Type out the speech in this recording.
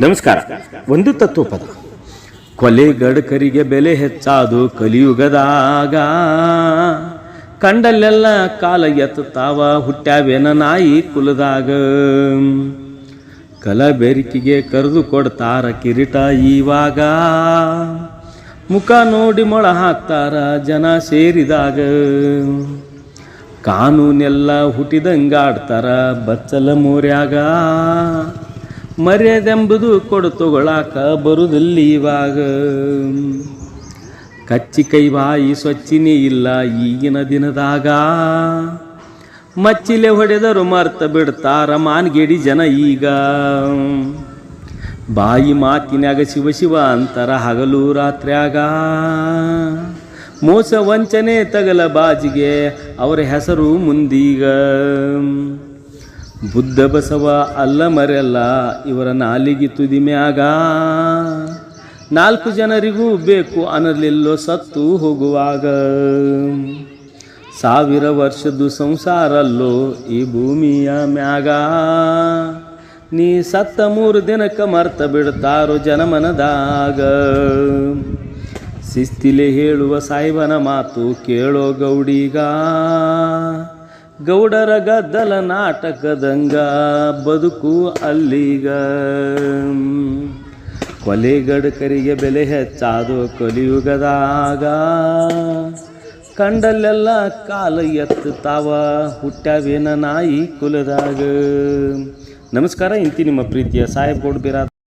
ನಮಸ್ಕಾರ. ಒಂದು ತತ್ವಪದ. ಕೊಲೆ ಗಡಕರಿಗೆ ಬೆಲೆ ಹೆಚ್ಚಾದು ಕಲಿಯುಗದಾಗ. ಕಂಡಲ್ಲೆಲ್ಲ ಕಾಲ ಎತ್ತುತ್ತಾವ ಹುಟ್ಟ್ಯಾವೇನ ನಾಯಿ ಕುಲದಾಗ. ಕಲಬೆರಿಕಿಗೆ ಕರೆದು ಕೊಡ್ತಾರ ಕಿರೀಟ ಇವಾಗ ಮುಖ ನೋಡಿ ಮೊಳ ಹಾಕ್ತಾರ ಜನ ಸೇರಿದಾಗ. ಕಾನೂನೆಲ್ಲ ಹುಟ್ಟಿದಂಗಾಡ್ತಾರ ಬಚ್ಚಲ ಮೋರ್ಯಾಗ. ಮರ್ಯಾದೆಂಬುದು ಕೊಡು ತಗೊಳಾಕ ಬರುದಿಲ್ಲ ಇವಾಗ. ಕಚ್ಚಿ ಕೈ ಬಾಯಿ ಸ್ವಚ್ಛನೇ ಇಲ್ಲ ಈಗಿನ ದಿನದಾಗ. ಮಚ್ಚಿಲೆ ಹೊಡೆದರು ಮರ್ತ ಬಿಡ್ತಾರ ಮಾನ್ಗೇಡಿ ಜನ ಈಗ. ಬಾಯಿ ಮಾತಿನಾಗ ಶಿವ ಶಿವ ಅಂತರ ಹಗಲು ರಾತ್ರಿಯಾಗ. ಮೋಸ ವಂಚನೆ ತಗಲ ಬಾಜಿಗೆ ಅವರ ಹೆಸರು ಮುಂದೀಗ. ಬುದ್ಧ ಬಸವ ಅಲ್ಲ ಮರೆಯಲ್ಲ, ಇವರ ನಾಲಿಗೆ ತುದಿ ಮ್ಯಾಗ ನಾಲ್ಕು ಜನರಿಗೂ ಬೇಕು ಅನಲಿಲ್ಲೋ ಸತ್ತು ಹೋಗುವಾಗ. ಸಾವಿರ ವರ್ಷದ್ದು ಸಂಸಾರಲ್ಲೋ ಈ ಭೂಮಿಯ ಮ್ಯಾಗ. ನೀ ಸತ್ತ ಮೂರು ದಿನಕ್ಕೆ ಮರ್ತ ಬಿಡ್ತಾರೋ ಜನಮನದಾಗ. ಶಿಸ್ತಿಲೆ ಹೇಳುವ ಸಾಯಿಬನ ಮಾತು ಕೇಳೋ ಗೌಡಿಗ. ಗೌಡರ ಗದ್ದಲ ನಾಟಕದಂಗ ಬದುಕು ಅಲ್ಲಿಗ. ಕೊಲೆಗಡಕರಿಗೆ ಬೆಲೆ ಹೆಚ್ಚಾದು ಕಲಿಯುಗದಾಗ. ಕಂಡಲ್ಲೆಲ್ಲ ಕಾಲ ಎತ್ತುತ್ತಾವ ಹುಟ್ಟಾವೇನ ನಾಯಿ ಕುಲದಾಗ. ನಮಸ್ಕಾರ, ಇಂತಿ ನಿಮ್ಮ ಪ್ರೀತಿಯ ಸಾಹೇಬ್ ಗೌಡ್